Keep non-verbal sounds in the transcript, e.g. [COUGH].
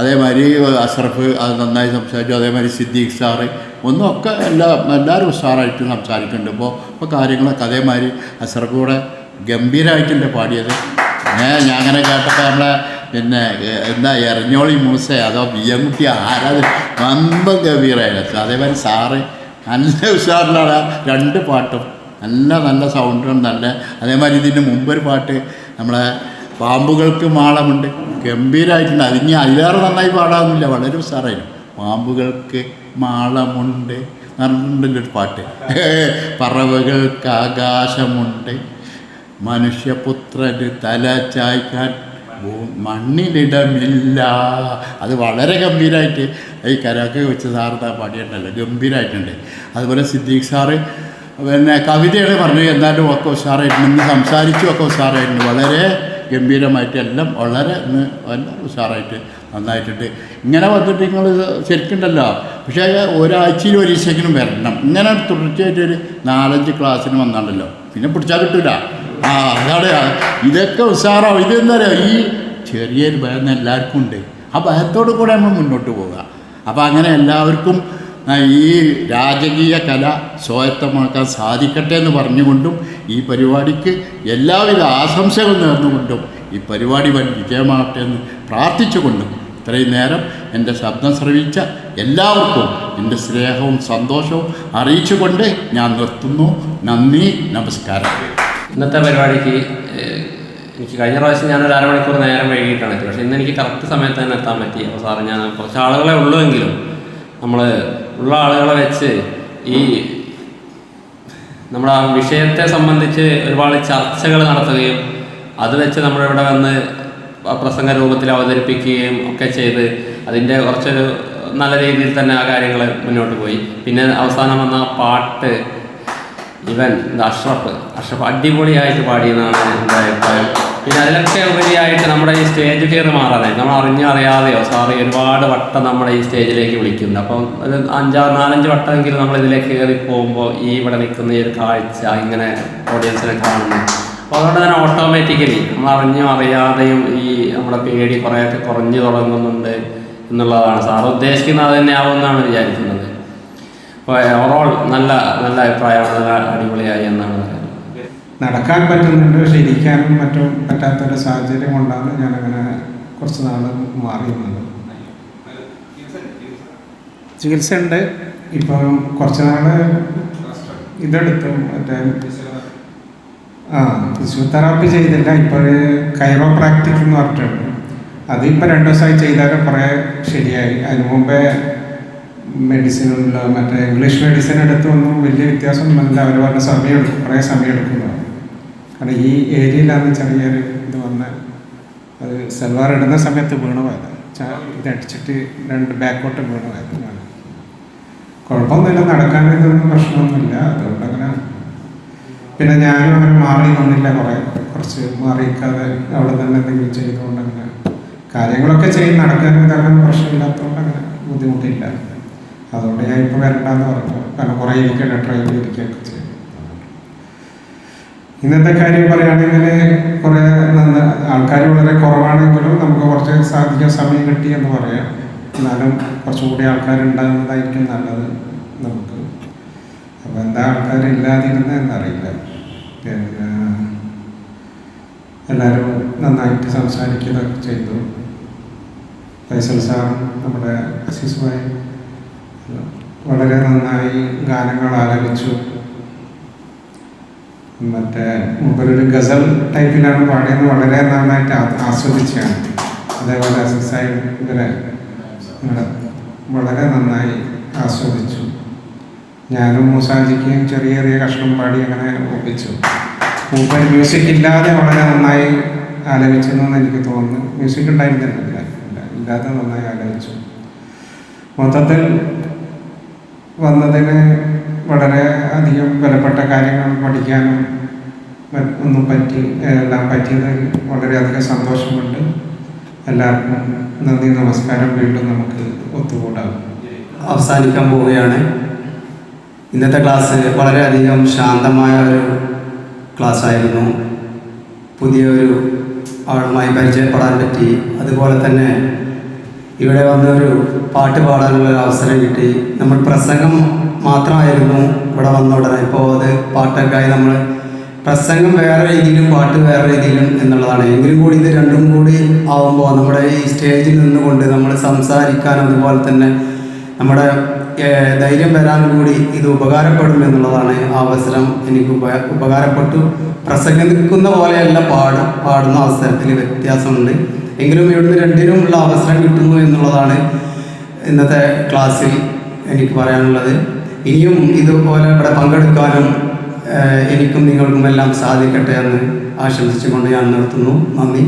അതേമാതിരി അഷ്റഫ് അത് നന്നായി സംസാരിച്ചു. അതേമാതിരി സിദ്ദീഖ് സാറ് ഒന്നും ഒക്കെ എല്ലാ എല്ലാവരും ഉഷാറായിട്ട് സംസാരിക്കുന്നുണ്ട്. ഇപ്പോൾ ഇപ്പോൾ കാര്യങ്ങളൊക്കെ അതേമാതിരി അഷ്റഫ് കൂടെ ഗംഭീരമായിട്ടുണ്ട് പാടിയത്. ഏ ഞാൻ അങ്ങനെ കേട്ടപ്പോൾ നമ്മളെ പിന്നെ എന്താ എറഞ്ഞോളി മൂസ അതോ ബിയ്യൻകുട്ടി ആരാത്? വമ്പം ഗംഭീരമായിരുന്നു അതേമാതിരി സാറ് നല്ല ഉഷാറിലാണ് രണ്ട് പാട്ടും. നല്ല നല്ല സൗണ്ടും നല്ല അതേമാതിരി ഇതിന്റെ മുമ്പൊരു പാട്ട് നമ്മളെ പാമ്പുകൾക്ക് മാളമുണ്ട്. ഗംഭീരമായിട്ടുണ്ട് അതിന് അതിലേറെ നന്നായി പാടാവുന്നില്ല. വളരെ സാറായിരുന്നു പാമ്പുകൾക്ക് മാളമുണ്ട്. പറഞ്ഞിട്ടുണ്ടല്ലോ ഒരു പാട്ട്. [LAUGHS] പറവകൾക്ക് ആകാശമുണ്ട്. മനുഷ്യപുത്രന് തല ചായ്ക്കാൻ മണ്ണിലിടമില്ല. അത് വളരെ ഗംഭീരമായിട്ട് ഈ കരാക്കെ വെച്ച് താ പാടിയിട്ടുണ്ടല്ലോ ഗംഭീരമായിട്ടുണ്ട് അതുപോലെ സിദ്ദീഖ് സാറ് പിന്നെ കവിതയാണ് പറഞ്ഞു എന്നാലും ഒക്കെ ഉഷാറായിട്ടുണ്ട്. ഇന്ന് സംസാരിച്ചു ഒക്കെ ഉഷാറായിട്ടുണ്ട്. വളരെ ഗംഭീരമായിട്ട് എല്ലാം വളരെ ഇന്ന് എല്ലാം ഉഷാറായിട്ട് നന്നായിട്ടുണ്ട്. ഇങ്ങനെ വന്നിട്ട് നിങ്ങൾ ശരിക്കുണ്ടല്ലോ. പക്ഷേ ഒരാഴ്ചയിൽ ഒരു ദിവസമെങ്കിലും വരണം. ഇങ്ങനെ തുടർച്ചയായിട്ട് ഒരു നാലഞ്ച് ക്ലാസ്സിന് വന്നാണ്ടല്ലോ. പിന്നെ പിടിച്ചാൽ കിട്ടില്ല ആ അതാണ് ഇതൊക്കെ ഉഷാറാവും. ഇതെന്താ ഈ ചെറിയൊരു ഭയം എല്ലാവർക്കും ഉണ്ട്. ആ ഭയത്തോടു കൂടെ നമ്മൾ മുന്നോട്ട് പോവുക. അപ്പോൾ അങ്ങനെ എല്ലാവർക്കും ഈ രാജകീയ കല സ്വായത്തമാക്കാൻ സാധിക്കട്ടെ എന്ന് പറഞ്ഞുകൊണ്ടും ഈ പരിപാടിക്ക് എല്ലാവിധ ആശംസകൾ നേർന്നുകൊണ്ടും ഈ പരിപാടി വൻ വിജയമാകട്ടെ എന്ന് പ്രാർത്ഥിച്ചുകൊണ്ടും ഇത്രയും നേരം എന്റെ ശബ്ദം ശ്രവിച്ച എല്ലാവർക്കും എന്റെ സ്നേഹവും സന്തോഷവും അറിയിച്ചുകൊണ്ട് ഞാൻ നിർത്തുന്നു. നന്ദി നമസ്കാരം. ഇന്നത്തെ പരിപാടിക്ക് എനിക്ക് കഴിഞ്ഞ പ്രാവശ്യം ഞാൻ ഒരു അരമണിക്കൂർ നേരം വൈകിട്ടാണ് എത്തിയത്. പക്ഷേ ഇന്ന് എനിക്ക് കറക്റ്റ് സമയത്ത് തന്നെ എത്താൻ പറ്റി. അപ്പോൾ സാറ് ഞാൻ കുറച്ച് ആളുകളെ ഉള്ളൂ എങ്കിലും നമ്മൾ ഉള്ള ആളുകളെ വെച്ച് ഈ നമ്മുടെ ആ വിഷയത്തെ സംബന്ധിച്ച് ഒരുപാട് ചർച്ചകൾ നടത്തുകയും അത് വെച്ച് നമ്മളിവിടെ വന്ന് പ്രസംഗ രൂപത്തിൽ അവതരിപ്പിക്കുകയും ഒക്കെ ചെയ്ത് അതിന്റെ കുറച്ചൊരു നല്ല രീതിയിൽ തന്നെ ആ കാര്യങ്ങൾ മുന്നോട്ട് പോയി. പിന്നെ അവസാനം വന്ന പാട്ട് ഇവൻ അഷ്റഫ് അഷ്റഫ് അടിപൊളിയായിട്ട് പാടിയെന്നാണ് എന്റെ അഭിപ്രായം. പിന്നെ അതിലൊക്കെ ഉപരിയായിട്ട് നമ്മുടെ ഈ സ്റ്റേജ് ഫിയർ മാറാനായി നമ്മൾ അറിഞ്ഞോ അറിയാതെയോ സാറ് ഒരുപാട് വട്ടം നമ്മുടെ ഈ സ്റ്റേജിലേക്ക് വിളിക്കുന്നുണ്ട്. അപ്പം ഒരു അഞ്ചാറ് നാലഞ്ച് വട്ടമെങ്കിലും നമ്മൾ ഇതിലേക്ക് കയറി പോകുമ്പോൾ ഈ ഇവിടെ നിൽക്കുന്ന ഈ ഒരു കാഴ്ച ഇങ്ങനെ ഓഡിയൻസിനെ കാണുന്നു. അപ്പോൾ അതുകൊണ്ട് തന്നെ ഓട്ടോമാറ്റിക്കലി നമ്മൾ അറിഞ്ഞോ അറിയാതെയും ഈ നമ്മുടെ പേടി കുറേയൊക്കെ കുറഞ്ഞു തുടങ്ങുന്നുണ്ട് എന്നുള്ളതാണ്. സാർ ഉദ്ദേശിക്കുന്നത് അത് തന്നെ ആവുമെന്നാണ് വിചാരിക്കുന്നത്. ഓവറോൾ നല്ല നല്ല അഭിപ്രായമാണ് അടിപൊളിയായി എന്നാണ് നടക്കാൻ പറ്റുന്നുണ്ട് പക്ഷെ ഇരിക്കാനും മറ്റും പറ്റാത്തൊരു സാഹചര്യം കൊണ്ടാണ് ഞാനങ്ങനെ കുറച്ച് നാൾ മാറിയിരുന്നത് ചികിത്സ ഉണ്ട് ഇപ്പം കുറച്ച് നാൾ ഇതെടുത്തു. മറ്റേ ആ ഫിസിയോതെറാപ്പി ചെയ്തില്ല. ഇപ്പോൾ കൈറോ എന്ന് പറഞ്ഞിട്ടുണ്ട്. അതിപ്പോൾ രണ്ട് ദിവസമായി ചെയ്താലും കുറേ ശരിയായി. അതിന് മുമ്പേ മെഡിസിനുള്ള മറ്റേ ഇംഗ്ലീഷ് മെഡിസിൻ എടുത്തു ഒന്നും വലിയ വ്യത്യാസമൊന്നുമില്ല. അവർ പറഞ്ഞ സമയം എടുക്കും കുറേ സമയം എടുക്കുന്നതാണ് കാരണം ഈ ഏരിയയിലാണ് ചെറിയൊരു ഇത് വന്ന് അത് സൽവാർ ഇടുന്ന സമയത്ത് വീണ് പോയത്. ഇതടിച്ചിട്ട് രണ്ട് ബാക്കോട്ട് വീണ് പോയത്. കുഴപ്പമൊന്നുമില്ല. നടക്കാൻ ഇതൊന്നും പ്രശ്നമൊന്നുമില്ല. അതുകൊണ്ട് അങ്ങനെ പിന്നെ ഞാനും അങ്ങനെ മാറി നിന്നില്ല കുറേ. കുറച്ച് മാറിയിക്കാതെ അവിടെ തന്നെ എന്തെങ്കിലും ചെയ്തുകൊണ്ട് അങ്ങനെ കാര്യങ്ങളൊക്കെ ചെയ്ത് നടക്കാനും ഇതാക്കാൻ പ്രശ്നമില്ലാത്തതുകൊണ്ട് അങ്ങനെ ബുദ്ധിമുട്ടില്ല. അതുകൊണ്ട് ഞാൻ ഇപ്പോൾ വരണ്ടെന്ന് പറഞ്ഞു. കാരണം കുറേ ഇരിക്കണ്ട ട്രെയിൻ ഇരിക്കുകയൊക്കെ ചെയ്യും ഇന്നത്തെ കാര്യം പറയുകയാണെങ്കിൽ കുറേ നന്ന ആൾക്കാർ വളരെ കുറവാണെങ്കിലും നമുക്ക് കുറച്ച് സാധിക്കാൻ സമയം കിട്ടി എന്ന് പറയാം. എന്നാലും കുറച്ചുകൂടി ആൾക്കാരുണ്ടാകുന്നതായിരിക്കും നല്ലത് നമുക്ക്. അപ്പോൾ എന്താ ആൾക്കാരില്ലാതിരുന്നത് എന്നറിയില്ല. പിന്നെ എല്ലാവരും നന്നായിട്ട് സംസാരിക്കുകയൊക്കെ ചെയ്തു. ഫൈസൽ സാറും നമ്മുടെ അസീസുമായി വളരെ നന്നായി ഗാനങ്ങൾ ആലപിച്ചു. മറ്റേ മുമ്പൊരു ഗസൽ ടൈപ്പിലാണ് പാടിയത്. വളരെ നന്നായിട്ട് ആസ്വദിച്ചാണ്. അതേപോലെ അസിസായി ഇവരെ വളരെ നന്നായി ആസ്വദിച്ചു. ഞാനും മൂസാജിക്ക് ചെറിയ ചെറിയ കഷ്ണം പാടി അങ്ങനെ ഒപ്പിച്ചു. മൂപ്പർ മ്യൂസിക് ഇല്ലാതെ വളരെ നന്നായി ആലപിച്ചെന്ന് എനിക്ക് തോന്നുന്നു. മ്യൂസിക് ഉണ്ടായിരുന്നില്ല. ഇല്ല, ഇല്ല, ഇല്ലാതെ നന്നായി ആലപിച്ചു. മൊത്തത്തിൽ വന്നതിന് വളരെ അധികം വിലപ്പെട്ട കാര്യങ്ങൾ പഠിക്കാനും ഒന്നും പറ്റി എല്ലാം പറ്റിയതിൽ വളരെയധികം സന്തോഷമുണ്ട്. എല്ലാവർക്കും നന്ദി നമസ്കാരം. വീണ്ടും നമുക്ക് ഒത്തുകൂടാം. അവസാനിക്കാൻ പോവുകയാണ്. ഇന്നത്തെ ക്ലാസ് വളരെയധികം ശാന്തമായ ഒരു ക്ലാസ് ആയിരുന്നു പുതിയൊരു ആളുമായി പരിചയപ്പെടാൻ പറ്റി. അതുപോലെ തന്നെ ഇവിടെ വന്നൊരു പാട്ട് പാടാനുള്ള ഒരു അവസരം കിട്ടി. നമ്മൾ പ്രസംഗം മാത്രമായിരുന്നു ഇവിടെ വന്ന ഉടനെ. ഇപ്പോൾ അത് പാട്ടൊക്കെ നമ്മൾ പ്രസംഗം വേറെ രീതിയിലും പാട്ട് വേറെ രീതിയിലും എന്നുള്ളതാണ്. എങ്കിലും കൂടി ഇത് രണ്ടും കൂടി ആവുമ്പോൾ നമ്മുടെ ഈ സ്റ്റേജിൽ നിന്നുകൊണ്ട് നമ്മൾ സംസാരിക്കാൻ അതുപോലെ തന്നെ നമ്മുടെ ധൈര്യം വരാൻ കൂടി ഇത് ഉപകാരപ്പെടും എന്നുള്ളതാണ് ആ അവസരം. എനിക്ക് ഉപ ഉപകാരപ്പെട്ടു. പ്രസംഗിക്കുന്ന പോലെയല്ല പാടും പാടുന്ന അവസരത്തിൽ വ്യത്യാസമുണ്ട്. എങ്കിലും ഇവിടുന്ന് രണ്ടിനുമുള്ള അവസരം കിട്ടുന്നു എന്നുള്ളതാണ് ഇന്നത്തെ ക്ലാസ്സിൽ എനിക്ക് പറയാനുള്ളത്. ഇനിയും ഇതുപോലെ ഇവിടെ പങ്കെടുക്കാനും എനിക്കും നിങ്ങൾക്കുമെല്ലാം സാധിക്കട്ടെ എന്ന് ആശംസിച്ചുകൊണ്ട് ഞാൻ നിർത്തുന്നു. നന്ദി.